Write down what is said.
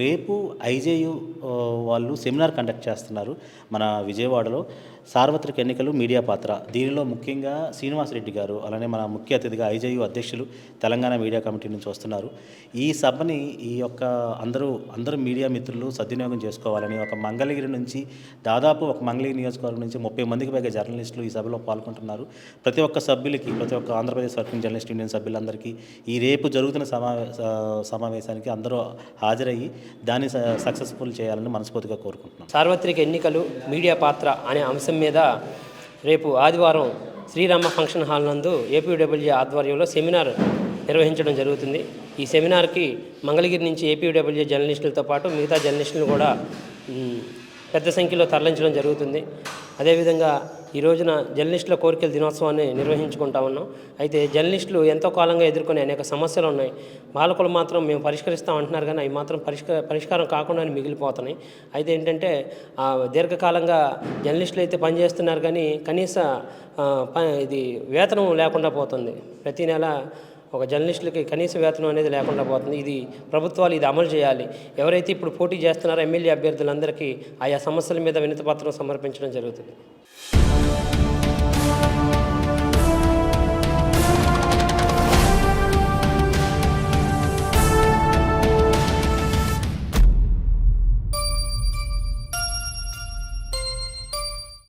రేపు ఐజేయు వాళ్ళు seminar conduct చేస్తున్నారు మన విజయవాడలో. సార్వత్రిక ఎన్నికలు మీడియా పాత్ర. దీనిలో ముఖ్యంగా శ్రీనివాసరెడ్డి గారు అలానే మన ముఖ్య అతిథిగా ఐజేయు అధ్యక్షులు తెలంగాణ మీడియా కమిటీ నుంచి వస్తున్నారు. ఈ సభని ఈ యొక్క అందరూ అందరూ మీడియా మిత్రులు సద్వినియోగం చేసుకోవాలని ఒక మంగళగిరి నుంచి దాదాపు ఒక మంగళగిరి నియోజకవర్గం నుంచి ముప్పై మందికి పైగా జర్నలిస్టులు ఈ సభలో పాల్గొంటున్నారు. ప్రతి ఒక్క సభ్యులకి ప్రతి ఒక్క ఆంధ్రప్రదేశ్ వర్కింగ్ జర్నలిస్ట్ యూనియన్ సభ్యులందరికీ ఈ రేపు జరుగుతున్న సమావేశ సమావేశానికి అందరూ హాజరయ్యి దాన్ని స- సక్సెస్ఫుల్ చేయాలని మనస్ఫూర్తిగా కోరుకుంటున్నాం. సార్వత్రిక ఎన్నికలు మీడియా పాత్ర అనే అంశం మీద రేపు ఆదివారం శ్రీరామ ఫంక్షన్ హాల్ నందు ఏపీడబ్ల్యూ ఆధ్వర్యంలో సెమినార్ నిర్వహించడం జరుగుతుంది. ఈ సెమినార్కి మంగళగిరి నుంచి ఏపీడబ్ల్యూ జర్నలిస్టులతో పాటు మిగతా జర్నలిస్టులు కూడా పెద్ద సంఖ్యలో తరలించడం జరుగుతుంది. అదేవిధంగా ఈ రోజున జర్నలిస్టుల కోరికల దినోత్సవాన్ని నిర్వహించుకుంటా ఉన్నాం. అయితే జర్నలిస్టులు ఎంతో కాలంగా ఎదుర్కొనే అనేక సమస్యలు ఉన్నాయి. బాలకులు మాత్రం మేము పరిష్కరిస్తాం అంటున్నారు కానీ అవి మాత్రం పరిష్క పరిష్కారం కాకుండానే మిగిలిపోతున్నాయి. అయితే ఏంటంటే దీర్ఘకాలంగా జర్నలిస్టులు అయితే పనిచేస్తున్నారు కానీ కనీస ప- ఇది వేతనం లేకుండా పోతుంది. ప్రతి నెల ఒక జర్నలిస్టులకి కనీస వేతనం అనేది లేకుండా పోతుంది. ఇది ప్రభుత్వాలు ఇది అమలు చేయాలి. ఎవరైతే ఇప్పుడు పోటీ చేస్తున్నారో ఎమ్మెల్యే అభ్యర్థులందరికీ ఆయా సమస్యల మీద వినతి పత్రం సమర్పించడం జరుగుతుంది.